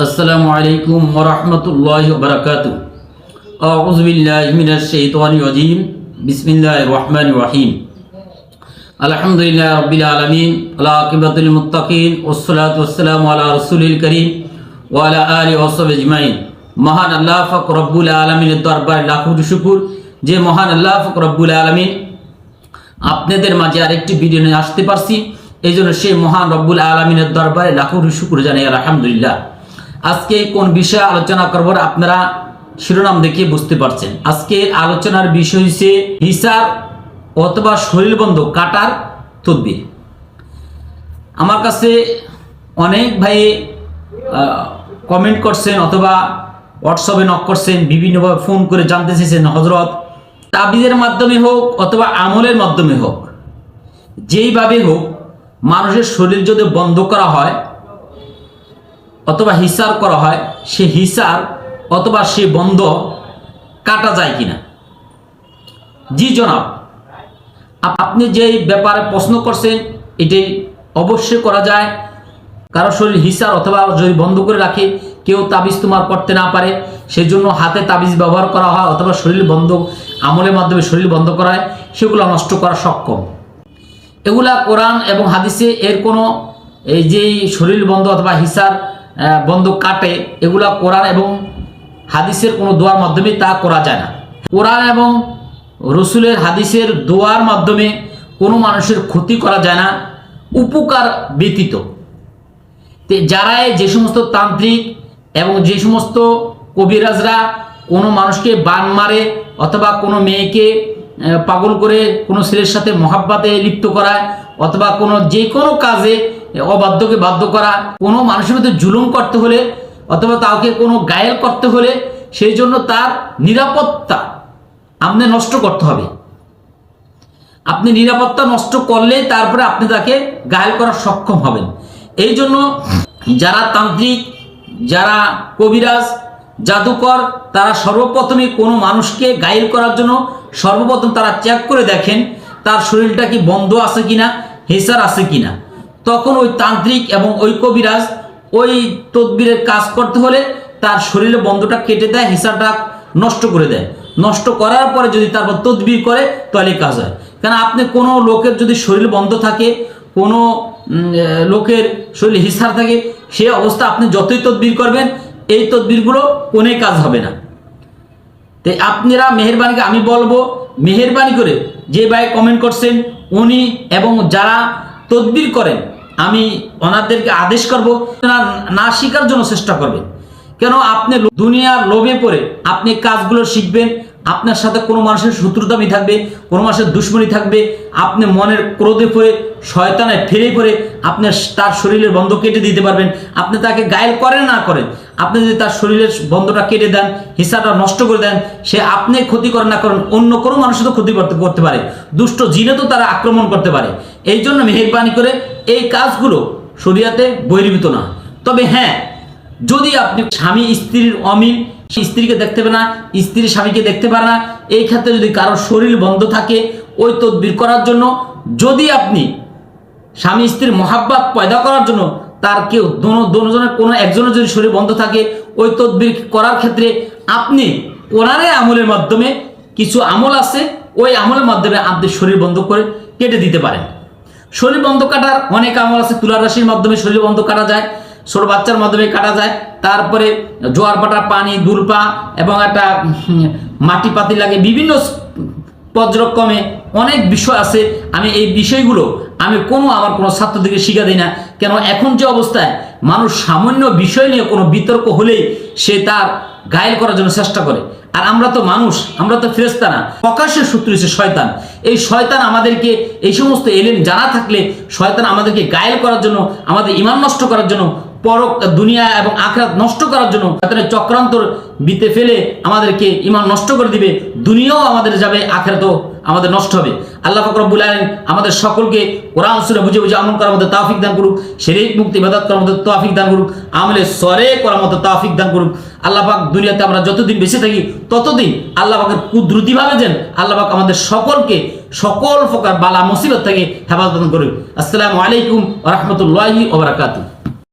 السلام عليكم ورحمة الله وبركاته أعوذ بالله من الشيطان الرجيم بسم الله الرحمن الرحيم الحمد لله رب العالمين العاقبة للمتقين والصلاة والسلام على رسول الكريم وعلى آله وصحبه أجمعين মহান আল্লাহ ফক রব্বুল আলমিনের দরবারে লাখো শুকুর যে মহান আল্লাহ ফক রব্বুল আলমিন আপনাদের মাঝে আরেকটি ভিডিও নিয়ে আসতে পারছি এই জন্য সেই মহান রব্বুল আলমিনের দরবারে লাখো শুকুর জানাই আলহামদুলিল্লাহ আজকে কোন বিষয়ে আলোচনা করব আপনারা শিরোনাম দেখে বুঝতে পারছেন। আজকে আলোচনার বিষয় হচ্ছে হিসার অথবা শরীরবন্ধ কাটার তদবির। আমার কাছে অনেক ভাই কমেন্ট করছেন অথবা হোয়াটসঅ্যাপে নক করছেন, বিভিন্নভাবে ফোন করে জানতে চেয়েছেন হজরত তাবিজের মাধ্যমে হোক অথবা আমলের মাধ্যমে হোক। যেইভাবে হোক, মানুষের শরীর যদি বন্ধ করা হয় অথবা হিসার করা হয়, সে হিসার অথবা সে বন্ধ কাটা যায় কিনা? জি জনাব আপ- আপনি যেই ব্যাপারে প্রশ্ন করছেন, এটি অবশ্যই করা যায়। কারও শরীর হিসার অথবা যদি বন্ধ করে রাখে, কেউ তাবিজ তোমার করতে না পারে সেই জন্য হাতে তাবিজ ব্যবহার করা হয়, অথবা শরীর বন্ধ, আমলের মাধ্যমে শরীর বন্ধ করা হয়, সেগুলো নষ্ট করা সক্ষম। এগুলা কোরআন এবং হাদিসে এর কোনো, এই যেই শরীর বন্ধ অথবা হিসার বন্ধ কাটে, এগুলা কোরআন এবং হাদিসের কোনো দোয়ার মাধ্যমে তা করা যায় না। কোরআন এবং রসুলের হাদিসের দোয়ার মাধ্যমে কোনো মানুষের ক্ষতি করা যায় না, উপকার ব্যতীত। তে যারা যে সমস্ত তান্ত্রিক এবং যে সমস্ত কবিরাজরা কোনো মানুষকে বান মারে অথবা কোনো মেয়েকে পাগল করে কোনো ছেলের সাথে মহাব্বাতে লিপ্ত করায় অথবা কোনো যে কোনো কাজে অবাধ্যকে বাধ্য করা, কোনো মানুষের মধ্যে জুলুম করতে হলে অথবা তাকে কোনো গায়েল করতে হলে সেই জন্য তার নিরাপত্তা আপনি নষ্ট করতে হবে। আপনি নিরাপত্তা নষ্ট করলে তারপরে আপনি তাকে গায়েল করার সক্ষম হবেন। এই জন্য যারা তান্ত্রিক, যারা কবিরাজ, জাদুকর, তারা সর্বপ্রথমে কোনো মানুষকে গায়েল করার জন্য সর্বপ্রথম তারা চেক করে দেখেন তার শরীরটা কি বন্ধ আছে কিনা, হেসার আছে কিনা। তখন ওই তান্ত্রিক এবং ওই কবিরাজ ওই তদবিরের কাজ করতে হলে তার শরীরে বন্ধটা কেটে দেয়, হিসাবটা নষ্ট করে দেয়। নষ্ট করার পরে যদি তারপর তদবির করে তাহলে কাজ হয়। কারণ আপনি কোনো লোকের যদি শরীর বন্ধ থাকে, কোনো লোকের শরীরে হিসার থাকে সে অবস্থা আপনি যতই তদবির করবেন, এই তদবিরগুলো কোনে কাজ হবে না। তাই আপনারা মেহরবানিকে, আমি বলব, মেহরবানি করে যে ভাই কমেন্ট করছেন, উনি এবং যারা তদবির করেন আমি ওনাদেরকে আদেশ করব, না শেখার জন্য চেষ্টা করবেন। কেন? আপনি দুনিয়ার লোভে পড়ে আপনি কাজগুলো শিখবেন, আপনার সাথে কোনো মানুষের শত্রুতামি থাকবে, কোনো মানুষের দুশ্মনী থাকবে, আপনি মনের ক্রোধে পড়ে, শয়তানে ফেরে পড়ে আপনি তার শরীরের বন্ধ কেটে দিতে পারবেন, আপনি তাকে গায়েল করেন না করেন। আপনি যদি তার শরীরের বন্ধটা কেটে দেন, হিসাবটা নষ্ট করে দেন, সে আপনি ক্ষতি করেন না করেন অন্য কোনো মানুষের তো ক্ষতি করতে পারে। দুষ্ট জিনে তো তারা আক্রমণ করতে পারে। এই জন্য মেহেরবানি করে এই কাজগুলো শরিয়াতে বহির্ভূত না। তবে হ্যাঁ যদি আপনি স্বামী, স্ত্রীর অমিল স্ত্রীকে দেখতে পারে না, স্ত্রী স্বামীকে দেখতে পারে না, এই ক্ষেত্রে যদি কারোর শরীর বন্ধ থাকে, ওই তদবির করার জন্য যদি আপনি স্বামী, স্ত্রীর মহাব্বাত পয়দা করার জন্য তার কেউ দোনো দোনোজনের, কোনো একজনের যদি শরীর বন্ধ থাকে, ওই তদবির করার ক্ষেত্রে আপনি কোরআনের আমলের মাধ্যমে কিছু আমল আছে, ওই আমলের মাধ্যমে আপনি শরীর বন্ধ করে কেটে দিতে পারেন। শরীর বন্ধ কাটার অনেক আমল আছে, তুলা রাশির মাধ্যমে শরীর বন্ধ কাটা যায়, ছোট বাচ্চার মাধ্যমে কাটা যায়, তারপরে জোয়ার পাটা, পানি, দুলপা এবং একটা মাটি পাতি লাগে, বিভিন্ন পর্যক্রমে অনেক বিষয় আছে। আমি এই বিষয়গুলো আমি কোনো আমার কোনো ছাত্রদেরকে শিখা দিই না। কেন এখন যে অবস্থায় মানুষ সামান্য বিষয় নিয়ে কোনো বিতর্ক হলেই সে তার গায়েল করার জন্য চেষ্টা করে। আর আমরা তো মানুষ, আমরা তো ফেরেস্তা না। প্রকাশ্যের শত্রু হচ্ছে শয়তান। এই শয়তান আমাদেরকে এই সমস্ত এলেন জানা থাকলে শয়তান আমাদেরকে গায়েল করার জন্য, আমাদের ইমান নষ্ট করার জন্য, পরক দুনিয়া এবং আখরাত নষ্ট করার জন্য শয়তানের চক্রান্তর বিতে ফেলে আমাদেরকে ইমান নষ্ট করে দিবে। দুনিয়াও আমাদের যাবে, আখরাতও আমাদের নষ্ট হবে। আল্লাহ ফকরবুল আলম আমাদের সকলকে কোরআন সুরে বুঝে বুঝে আমল করার মধ্যে তাফিক দান করুক, শেরিক মুক্তি বাদাত করার মধ্যে তাফিক দান করুক, আমলে সরে করার মধ্যে তাফিক দান করুক। আল্লাহ পাক দুনিয়াতে আমরা যতদিন বেঁচে থাকি, ততদিন আল্লাহ পাকের কুদরতিভাবে যেন আল্লাহ পাক আমাদের সকলকে সকল প্রকার বালা মুসিবত থেকে হেফাজত করুক। আসসালামু আলাইকুম রহমতুল্লাহি ওবরাকাতু